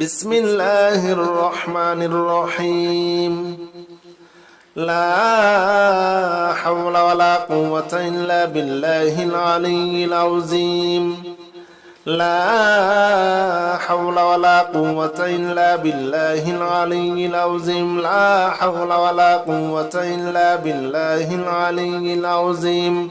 بسم الله الرحمن الرحيم لا حول ولا قوة إلا بالله العلي العظيم لا حول ولا قوة إلا بالله العلي العظيم لا حول ولا قوة إلا بالله العلي العظيم